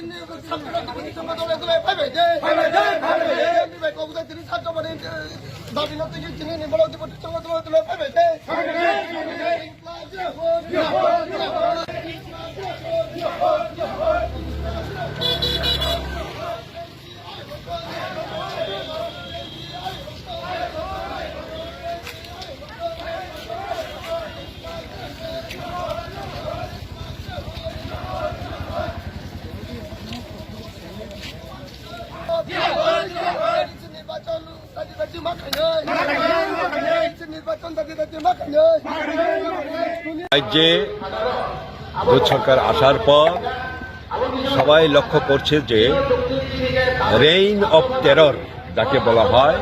নির্বাচন দাঁড়িয়ে দাঁড়িয়ে মাখানো রাজ্যে জোট সরকার আসার পর সবাই লক্ষ্য করছে যে রেইন অফ টেরর যাকে বলা হয়,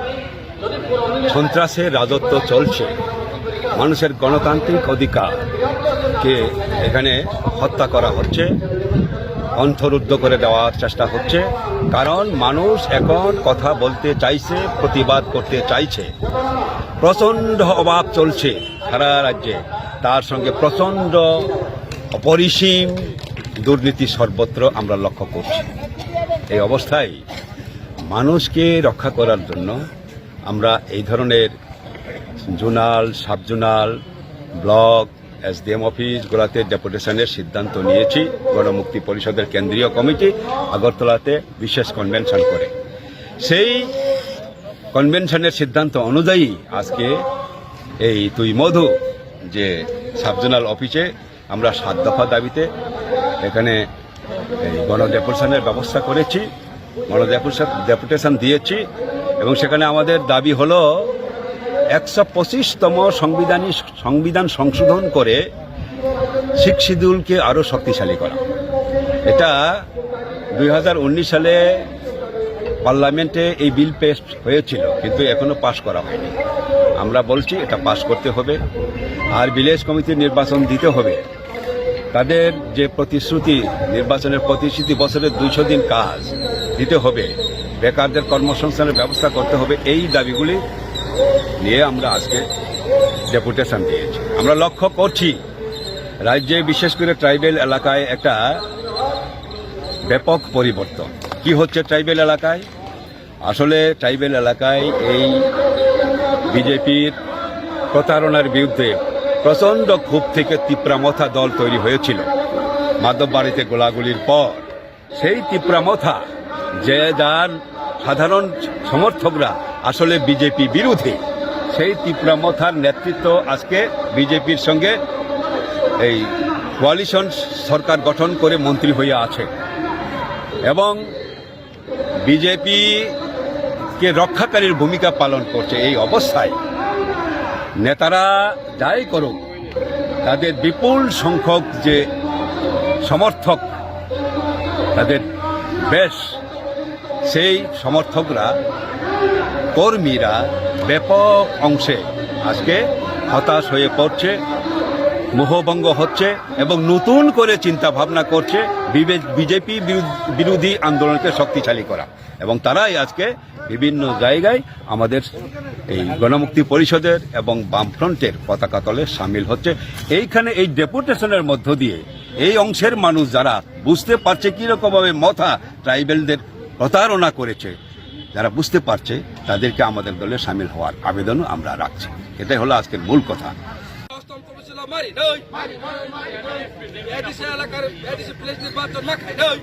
সন্ত্রাসের রাজত্ব চলছে। মানুষের গণতান্ত্রিক অধিকারকে এখানে হত্যা করা হচ্ছে। কণ্ঠরুদ্ধ করে দেওয়ার চেষ্টা হচ্ছে, কারণ মানুষ এখন কথা বলতে চাইছে, প্রতিবাদ করতে চাইছে। প্রচণ্ড অভাব চলছে সারা রাজ্যে। তার সঙ্গে প্রচণ্ড অপরিসীম দুর্নীতি সর্বত্র আমরা লক্ষ্য করছি। এই অবস্থায় মানুষকে রক্ষা করার জন্য আমরা এই ধরনের zonal sub zonal block SDM অফিসগুলোতে ডেপুটেশনের সিদ্ধান্ত নিয়েছি। গণমুক্তি পরিষদের কেন্দ্রীয় কমিটি আগরতলাতে বিশেষ কনভেনশন করে। সেই কনভেনশনের সিদ্ধান্ত অনুযায়ী আজকে এই তুই মধু যে সাবজোনাল অফিসে আমরা সাত দফা দাবিতে এখানে এই গণডেপুটেশনের ব্যবস্থা করেছি, গণডেপুটেশন ডেপুটেশন দিয়েছি এবং সেখানে আমাদের দাবি হলো একশো পঁচিশতম সংবিধানী সংবিধান সংশোধন করে শিখ শিডিউলকে আরও শক্তিশালী করা। এটা দু হাজার উনিশ সালে পার্লামেন্টে এই বিল পেশ হয়েছিল, কিন্তু এখনও পাশ করা হয়নি। আমরা বলছি এটা পাশ করতে হবে, আর ভিলেজ কমিটির নির্বাচন দিতে হবে। তাদের যে প্রতিশ্রুতি, নির্বাচনের প্রতিশ্রুতি, বছরের দুইশো দিন কাজ দিতে হবে। বেকারদের কর্মসংস্থানের ব্যবস্থা করতে হবে। এই দাবিগুলি নিয়ে আমরা আজকে ডেপুটেশন দিয়েছি। আমরা লক্ষ্য করছি, রাজ্যে বিশেষ করে ট্রাইবেল এলাকায় একটা ব্যাপক পরিবর্তন। কি হচ্ছে ট্রাইবেল এলাকায়? আসলে ট্রাইবেল এলাকায় এই বিজেপির প্রতারণার বিরুদ্ধে প্রচণ্ড ক্ষোভ থেকে তিপ্রামথা দল তৈরি হয়েছিল। মাধব বাড়িতে গোলাগুলির পর সেই তিপ্রামথা, যে যার সাধারণ সমর্থকরা আসলে বিজেপি বিরোধী। সেই তিপ্রামথার নেতৃত্ব আজকে বিজেপির সঙ্গে এই কোয়ালিশন সরকার গঠন করে মন্ত্রী হয়ে আছে। এবং বিজেপি কে রক্ষাকারীর ভূমিকা পালন করছে এই অবস্থায়, নেতারা যাই করুক, তাদের বিপুল সংখ্যক যে সমর্থক, তাদের বেশ সেই সমর্থকরা কর্মীরা ব্যাপক অংশে আজকে হতাশ হয়ে পড়ছে, মোহভঙ্গ হচ্ছে এবং নতুন করে চিন্তা ভাবনা করছে বিজেপি বিরোধী আন্দোলনকে শক্তিশালী করা। এবং তারাই আজকে বিভিন্ন জায়গায় আমাদের এই গণমুক্তি পরিষদের এবং বামফ্রন্টের পতাকা তলে সামিল হচ্ছে। এইখানে এই ডেপুটেশনের মধ্য দিয়ে এই অংশের মানুষ যারা বুঝতে পারছে কিরকমভাবে মথা ট্রাইবেলদের প্রতারণা করেছে যারা বুঝতে পারছে তাদেরকে আমাদের দলে সামিল হওয়ার আবেদনও আমরা রাখছি। এটাই হলো আজকের মূল কথা। মারি নই। এডিসি এলাকার এডিসি প্লেস নির্বাচন মা খাই নই।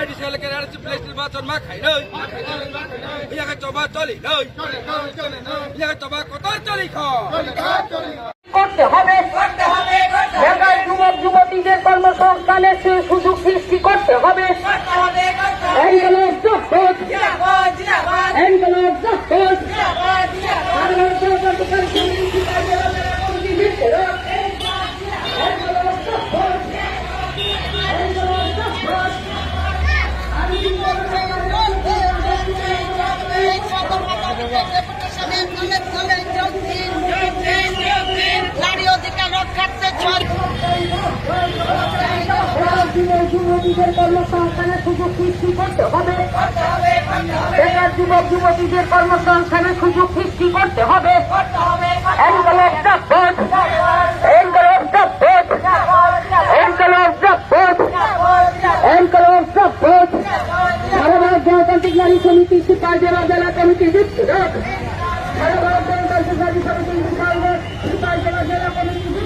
এডিসি এলাকার এডিসি প্লেস নির্বাচন মা খাই নই। ইয়াকে চবা চলি নই। ইয়াকে চবা কত চলি খ করতে হবে। যুবক যুবতীদের কর্মসংস্থানের দিনের যুব নিজের কর্মসংস্থানের সুযোগ সৃষ্টি করতে হবে। বেকার যুবক, যুবতীদের কর্মসংস্থানের সুযোগ সৃষ্টি করতে হবে। গণতান্ত্রিক নারী সমিতি সিপাহীরা জেলা কমিটি বিদ্রোহ ভারত গণতান্ত্রিক নারী সমিতি সিপাহীরা জেলা কমিটি